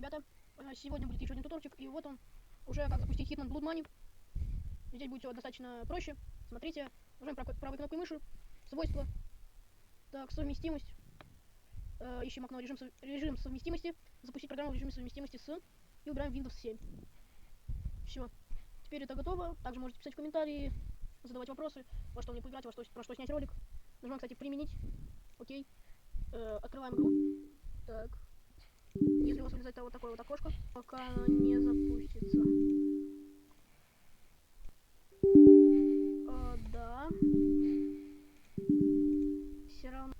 ребята, э, сегодня будет еще один туторчик, и вот он, уже как запустить Hitman Blood Money. Здесь будет все достаточно проще. Смотрите, нажимаем правой, кнопкой мыши, свойства, так, совместимость, Э, ищем окно режим, режим совместимости, запустить программу в режиме совместимости с, и выбираем Windows 7. Все, теперь это готово, также можете писать в комментарии, задавать вопросы, во что мне поиграть, во что, про что снять ролик. Нажимаем, кстати, применить, окей, Э, открываем игру, вот такое вот окошко, пока оно не запустится. О, да. Все равно.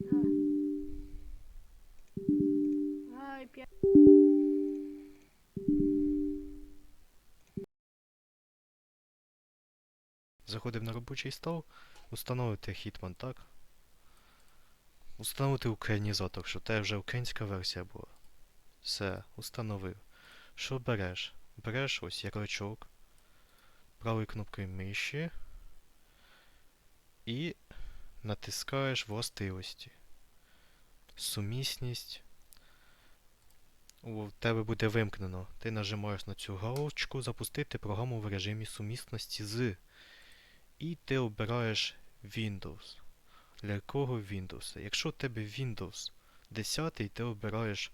Да. Ай, пя- Заходимо на робочий стол, установити Hitman, так? Установити українізатор, що це вже українська версія була. Все, установив. Що береш? Береш ось ярличок, правою кнопкою миші і натискаєш властивості. Сумісність. У тебе буде вимкнено. Ти нажимаєш на цю галочку запустити програму в режимі сумісності з. І ти обираєш Windows. Для якого Windows? Якщо у тебе Windows 10, ти обираєш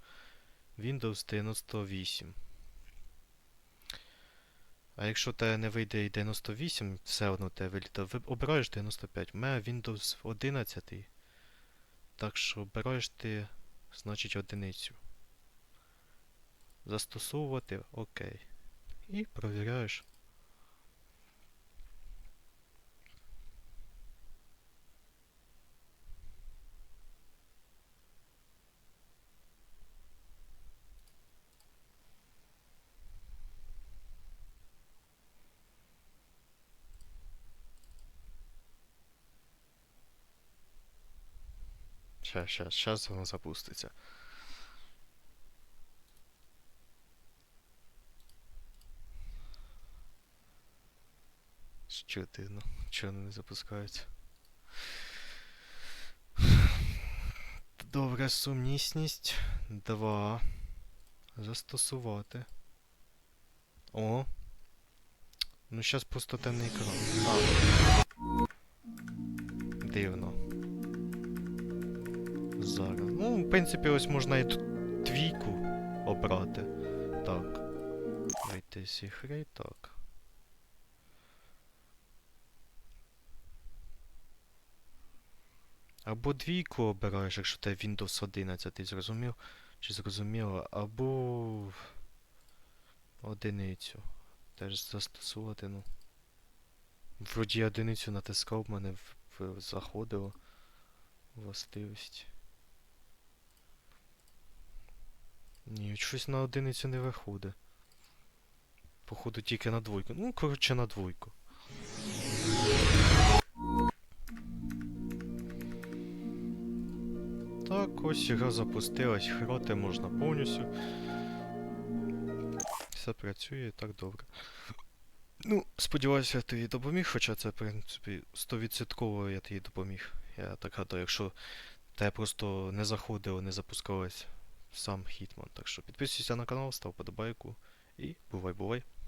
Windows 98. А якщо тебе не вийде і 98, все одно тебе виліта, обираєш 95. У мене Windows 11. Так що обираєш ти, значить, одиницю. Застосовувати ОК. І провіряєш. Щас, щас, щас воно запуститься. Що ти, ну, чого не запускається? Добре, сумісність. 2. Застосувати. О. Ну, щас просто темний екран. Дивно. Ну, в принципі, ось можна і двійку обрати. Так. Вийти з ігри, так. Або двійку обираєш, якщо тебе Windows 11, зрозумів? Чи зрозуміло? Або одиницю. Теж застосувати, ну. Вроді одиницю натискав, в мене в, в, заходило властивості. Ні, щось на одиницю не виходить. Походу тільки на двойку. Ну, коротше, на двойку. Так, ось гра запустилась, грати можна повністю. Все працює так добре. Ну, сподіваюся, я тобі допоміг, хоча це, в принципі, 100% я тобі допоміг. Я так гадаю, якщо те просто не заходило, не запускалось сам Хітман. Так що підписуйся на канал, став подобайку і бувай, бувай.